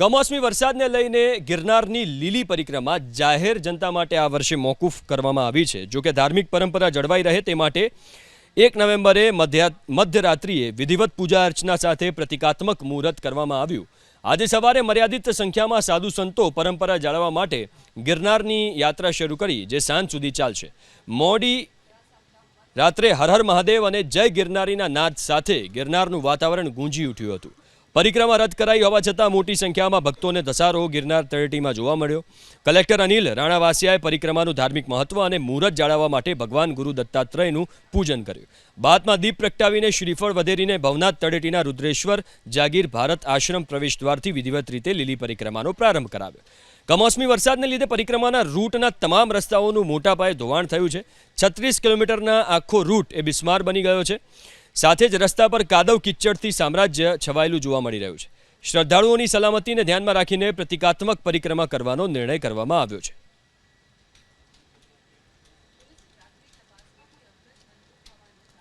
કમોસમી વરસાદને લઈને ગિરનારની લીલી પરિક્રમા જાહેર જનતા માટે આ વર્ષે મોકૂફ કરવામાં આવી છે. જોકે ધાર્મિક પરંપરા જળવાઈ રહે તે માટે એક નવેમ્બરે મધ્યા મધ્યરાત્રિએ વિધિવત પૂજા અર્ચના સાથે પ્રતિકાત્મક મુહૂર્ત કરવામાં આવ્યું. આજે સવારે મર્યાદિત સંખ્યામાં સાધુ સંતો પરંપરા જાળવવા માટે ગિરનારની યાત્રા શરૂ કરી, જે સાંજ સુધી ચાલશે. મોડી રાત્રે હર હર મહાદેવ અને જય ગિરનારીના નાદ સાથે ગિરનારનું વાતાવરણ ગુંજી ઉઠ્યું હતું. પરિક્રમા રદ કરાઈ હોવા છતાં મોટી સંખ્યામાં ભક્તોને ધસારો ગિરનાર તળેટીમાં જોવા મળ્યો. કલેક્ટર અનિલ રાણાવાસિયાએ પરિક્રમાનું ધાર્મિક મહત્વ અને મુહૂર્ત જાળવવા માટે ભગવાન ગુરુ દત્તાત્રેયનું પૂજન કર્યું. બાદમાં દીપ પ્રગટાવીને શ્રીફળ વધેરીને ભવનાથ તળેટીના રુદ્રેશ્વર, જાગીર ભારત આશ્રમ પ્રવેશ દ્વારથી વિધિવત રીતે લીલી પરિક્રમાનો પ્રારંભ કરાવ્યો. કમોસમી વરસાદને લીધે પરિક્રમાના રૂટના તમામ રસ્તાઓનું મોટા પાયે ધોવાણ થયું છે. છત્રીસ કિલોમીટરના આખો રૂટ એ બિસ્માર બની ગયો છે. સાથે જ રસ્તા પર કાદવ કિચડથી સામ્રાજ્ય છવાયેલું જોવા મળી રહ્યું છે. શ્રદ્ધાળુઓની સલામતીને ધ્યાનમાં રાખીને પ્રતિકાત્મક પરિક્રમા કરવાનો નિર્ણય કરવામાં આવ્યો છે.